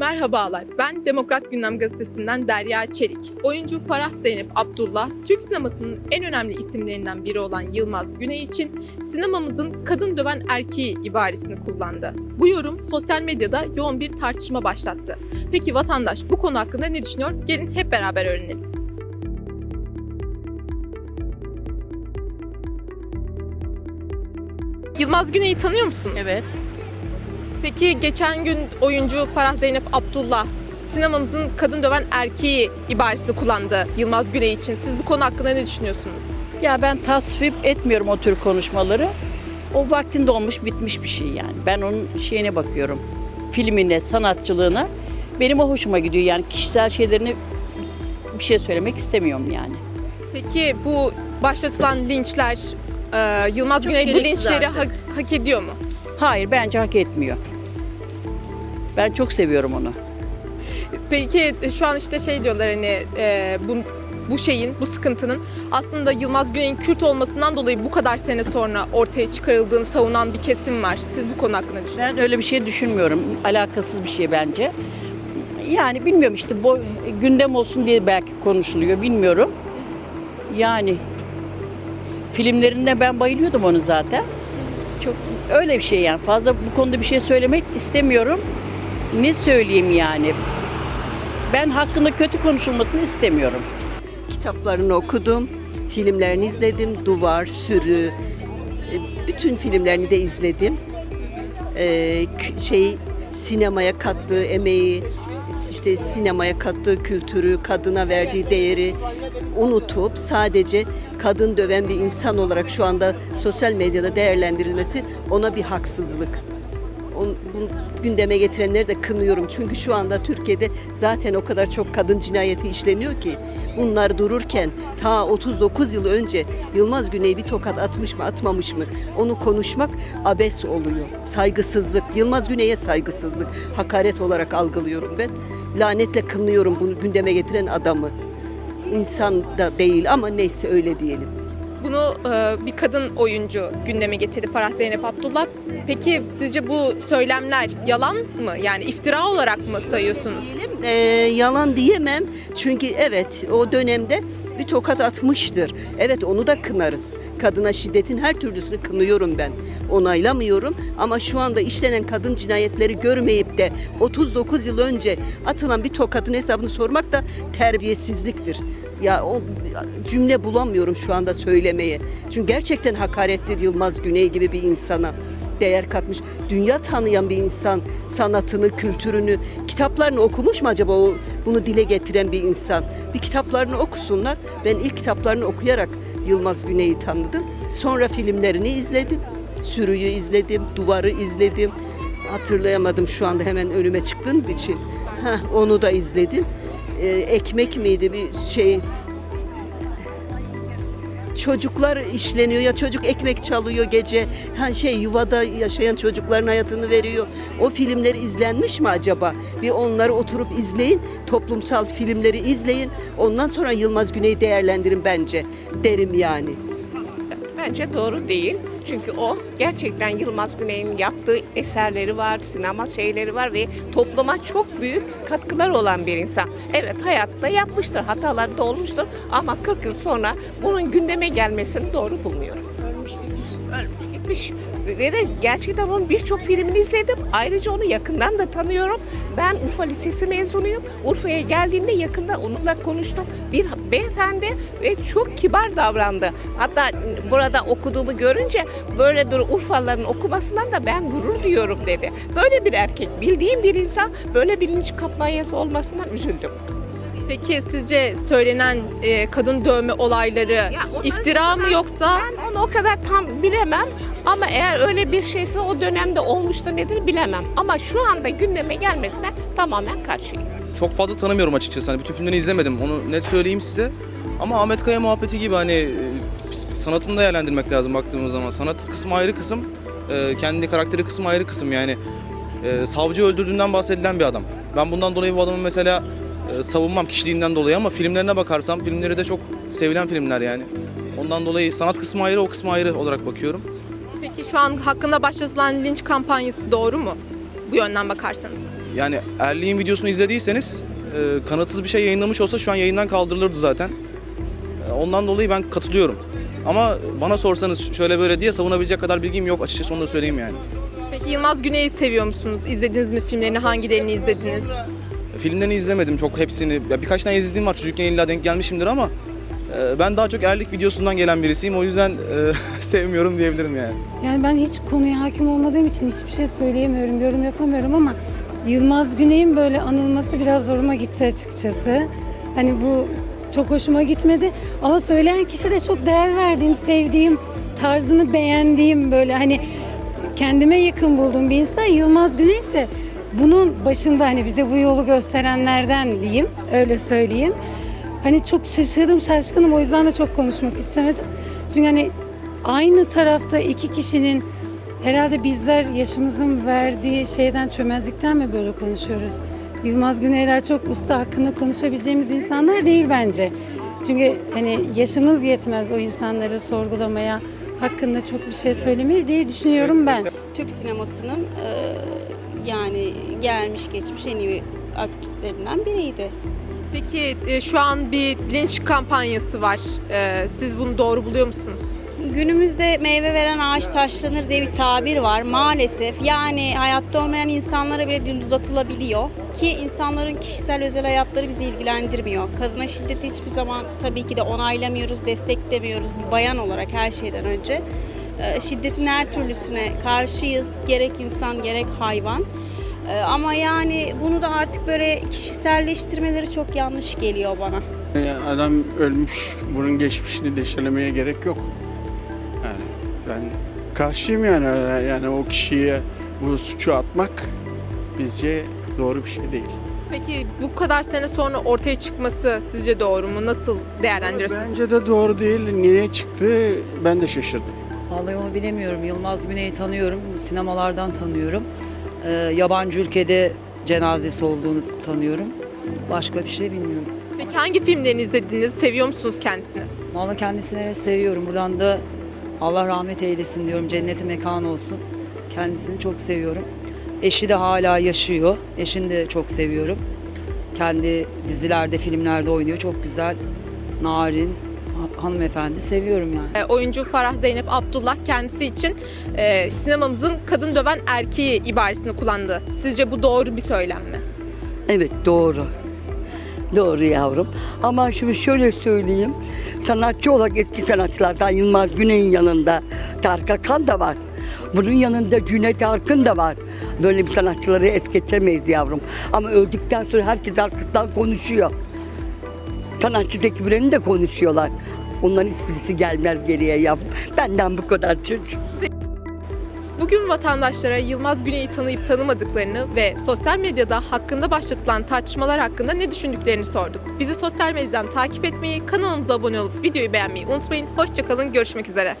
Merhabalar, ben Demokrat Gündem Gazetesi'nden Derya Çelik. Oyuncu Farah Zeynep Abdullah, Türk sinemasının en önemli isimlerinden biri olan Yılmaz Güney için sinemamızın kadın döven erkeği ibaresini kullandı. Bu yorum sosyal medyada yoğun bir tartışma başlattı. Peki vatandaş bu konu hakkında ne düşünüyor? Gelin hep beraber öğrenelim. Yılmaz Güney'i tanıyor musun? Evet. Peki geçen gün oyuncu Farah Zeynep Abdullah sinemamızın kadın döven erkeği ibaresini kullandı Yılmaz Güney için. Siz bu konu hakkında ne düşünüyorsunuz? Ya ben tasvip etmiyorum o tür konuşmaları. O vaktinde olmuş bitmiş bir şey yani. Ben onun şeyine bakıyorum. Filmine, sanatçılığına. Benim o hoşuma gidiyor yani kişisel şeylerini bir şey söylemek istemiyorum yani. Peki bu başlatılan linçler e, Yılmaz Çok Güney bu gereksiz linçleri hak, hak ediyor mu? Hayır bence hak etmiyor. Ben çok seviyorum onu. Peki şu an işte şey diyorlar hani e, bu bu şeyin, bu sıkıntının aslında Yılmaz Güney'in Kürt olmasından dolayı bu kadar sene sonra ortaya çıkarıldığını savunan bir kesim var. Siz bu konu hakkında ne düşünüyorsunuz? Ben öyle bir şey düşünmüyorum. Alakasız bir şey bence. Yani bilmiyorum işte bu gündem olsun diye belki konuşuluyor bilmiyorum. Yani filmlerinde ben bayılıyordum onu zaten. Çok öyle bir şey yani. Fazla bu konuda bir şey söylemek istemiyorum. Ne söyleyeyim yani? Ben hakkında kötü konuşulmasını istemiyorum. Kitaplarını okudum, filmlerini izledim. Duvar, Sürü, e, bütün filmlerini de izledim. Ee, şey sinemaya kattığı emeği, işte sinemaya kattığı kültürü, kadına verdiği değeri unutup sadece kadın döven bir insan olarak şu anda sosyal medyada değerlendirilmesi ona bir haksızlık. On- bu gündeme getirenleri de kınıyorum. Çünkü şu anda Türkiye'de zaten o kadar çok kadın cinayeti işleniyor ki bunlar dururken ta 39 yıl önce Yılmaz Güney bir tokat atmış mı atmamış mı onu konuşmak abes oluyor. Saygısızlık, Yılmaz Güney'e saygısızlık, hakaret olarak algılıyorum ben. Lanetle kınıyorum bunu gündeme getiren adamı. İnsan da değil ama neyse öyle diyelim. Bunu e, bir kadın oyuncu gündeme getirdi Farah Zeynep Abdullah. Peki sizce bu söylemler yalan mı? Yani iftira olarak mı sayıyorsunuz? Ee, yalan diyemem çünkü evet o dönemde bir tokat atmıştır. Evet onu da kınarız. Kadına şiddetin her türlüsünü kınıyorum ben. Onaylamıyorum ama şu anda işlenen kadın cinayetleri görmeyip de 39 yıl önce atılan bir tokatın hesabını sormak da terbiyesizliktir. Ya o cümle bulamıyorum şu anda söylemeye. Çünkü gerçekten hakarettir Yılmaz Güney gibi bir insana değer katmış. Dünya tanıyan bir insan sanatını, kültürünü, kitaplarını okumuş mu acaba o bunu dile getiren bir insan? Bir kitaplarını okusunlar. Ben ilk kitaplarını okuyarak Yılmaz Güney'i tanıdım. Sonra filmlerini izledim. Sürüyü izledim, Duvarı izledim. Hatırlayamadım şu anda hemen önüme çıktığınız için. Heh, onu da izledim. Ee, ekmek miydi bir şey çocuklar işleniyor ya çocuk ekmek çalıyor gece ha şey yuvada yaşayan çocukların hayatını veriyor. O filmleri izlenmiş mi acaba? Bir onları oturup izleyin. Toplumsal filmleri izleyin. Ondan sonra Yılmaz Güney'i değerlendirin bence derim yani. Bence doğru değil. Çünkü o gerçekten Yılmaz Güney'in yaptığı eserleri var, sinema şeyleri var ve topluma çok büyük katkılar olan bir insan. Evet hayatta yapmıştır, hataları da olmuştur ama 40 yıl sonra bunun gündeme gelmesini doğru bulmuyorum. Ölmüş gitmiş. Ölmüş gitmiş. Ve de gerçekten onun birçok filmini izledim. Ayrıca onu yakından da tanıyorum. Ben Urfa Lisesi mezunuyum. Urfa'ya geldiğinde yakında onunla konuştum. Bir beyefendi ve çok kibar davrandı. Hatta burada okuduğumu görünce böyle dur Urfalıların okumasından da ben gurur duyuyorum dedi. Böyle bir erkek, bildiğim bir insan böyle bir linç kampanyası olmasından üzüldüm. Peki sizce söylenen e, kadın dövme olayları Ya iftira mı yoksa Ben onu o kadar tam bilemem. Ama eğer öyle bir şeyse o dönemde olmuştu nedir bilemem. Ama şu anda gündeme gelmesine tamamen karşıyım. çok fazla tanımıyorum açıkçası. Hani bütün filmlerini izlemedim. Onu net söyleyeyim size. Ama Ahmet Kaya muhabbeti gibi hani e, sanatını değerlendirmek lazım baktığımız zaman. Sanat kısmı ayrı kısım, e, kendi karakteri kısmı ayrı kısım. Yani e, savcı öldürdüğünden bahsedilen bir adam. Ben bundan dolayı bu adamın mesela savunmam kişiliğinden dolayı ama filmlerine bakarsam filmleri de çok sevilen filmler yani. Ondan dolayı sanat kısmı ayrı, o kısmı ayrı olarak bakıyorum. Peki şu an hakkında başlatılan linç kampanyası doğru mu? Bu yönden bakarsanız. yani Erliğin videosunu izlediyseniz e, kanıtsız bir şey yayınlamış olsa şu an yayından kaldırılırdı zaten. E, ondan dolayı ben katılıyorum. Ama bana sorsanız şöyle böyle diye savunabilecek kadar bilgim yok açıkçası onu da söyleyeyim yani. Peki Yılmaz Güney'i seviyor musunuz? İzlediniz mi filmlerini? Hangilerini izlediniz? Filmlerini izlemedim çok hepsini. Ya birkaç tane izlediğim var çocukken illa denk gelmişimdir ama ben daha çok Erlik videosundan gelen birisiyim. O yüzden e, sevmiyorum diyebilirim yani. Yani ben hiç konuya hakim olmadığım için hiçbir şey söyleyemiyorum, yorum yapamıyorum ama Yılmaz Güney'in böyle anılması biraz zoruma gitti açıkçası. Hani bu çok hoşuma gitmedi ama söyleyen kişi de çok değer verdiğim, sevdiğim, tarzını beğendiğim böyle hani kendime yakın bulduğum bir insan. Yılmaz Güney ise bunun başında hani bize bu yolu gösterenlerden diyeyim, öyle söyleyeyim. Hani çok şaşırdım, şaşkınım o yüzden de çok konuşmak istemedim. Çünkü hani aynı tarafta iki kişinin herhalde bizler yaşımızın verdiği şeyden çömezlikten mi böyle konuşuyoruz? Yılmaz Güneyler çok usta hakkında konuşabileceğimiz insanlar değil bence. Çünkü hani yaşımız yetmez o insanları sorgulamaya, hakkında çok bir şey söylemeye diye düşünüyorum ben. Türk sinemasının e, yani gelmiş geçmiş en iyi aktrislerinden biriydi. Peki e, şu an bir linç kampanyası var. E, siz bunu doğru buluyor musunuz? Günümüzde meyve veren ağaç taşlanır diye bir tabir var maalesef. Yani hayatta olmayan insanlara bile dil uzatılabiliyor. Ki insanların kişisel özel hayatları bizi ilgilendirmiyor. Kadına şiddeti hiçbir zaman tabii ki de onaylamıyoruz, desteklemiyoruz. Bir bayan olarak her şeyden önce. E, Şiddetin her türlüsüne karşıyız. Gerek insan gerek hayvan. E, Ama yani bunu da artık böyle kişiselleştirmeleri çok yanlış geliyor bana. Yani Adam ölmüş, bunun geçmişini deşelemeye gerek yok. Yani ben karşıyım yani yani o kişiye bu suçu atmak bizce doğru bir şey değil. Peki bu kadar sene sonra ortaya çıkması sizce doğru mu? Nasıl değerlendiriyorsunuz? Bence de doğru değil. Niye çıktı ben de şaşırdım. Vallahi onu bilemiyorum. Yılmaz Güney'i tanıyorum. Sinemalardan tanıyorum. Ee, yabancı ülkede cenazesi olduğunu tanıyorum. Başka bir şey bilmiyorum. Peki hangi filmlerini izlediniz? Seviyor musunuz kendisini? Vallahi kendisini seviyorum. Buradan da Allah rahmet eylesin diyorum. Cenneti mekan olsun. Kendisini çok seviyorum. Eşi de hala yaşıyor. Eşini de çok seviyorum. Kendi dizilerde, filmlerde oynuyor. Çok güzel, narin, hanımefendi. Seviyorum yani. E, oyuncu Farah Zeynep Abdullah kendisi için e, sinemamızın kadın döven erkeği ibaresini kullandı. Sizce bu doğru bir söylem mi? Evet doğru. Doğru yavrum. Ama şimdi şöyle söyleyeyim. Sanatçı olarak eski sanatçılardan Yılmaz Güney'in yanında Tarık Akan da var. Bunun yanında Cüneyt Arkın da var. Böyle bir sanatçıları esketemeyiz yavrum. Ama öldükten sonra herkes arkasından konuşuyor. Sanatçı Zeki Müren'i de konuşuyorlar. Onların hiçbirisi gelmez geriye yavrum. Benden bu kadar çocuğum. Bugün vatandaşlara Yılmaz Güney'i tanıyıp tanımadıklarını ve sosyal medyada hakkında başlatılan tartışmalar hakkında ne düşündüklerini sorduk. Bizi sosyal medyadan takip etmeyi, kanalımıza abone olup videoyu beğenmeyi unutmayın. Hoşçakalın, görüşmek üzere.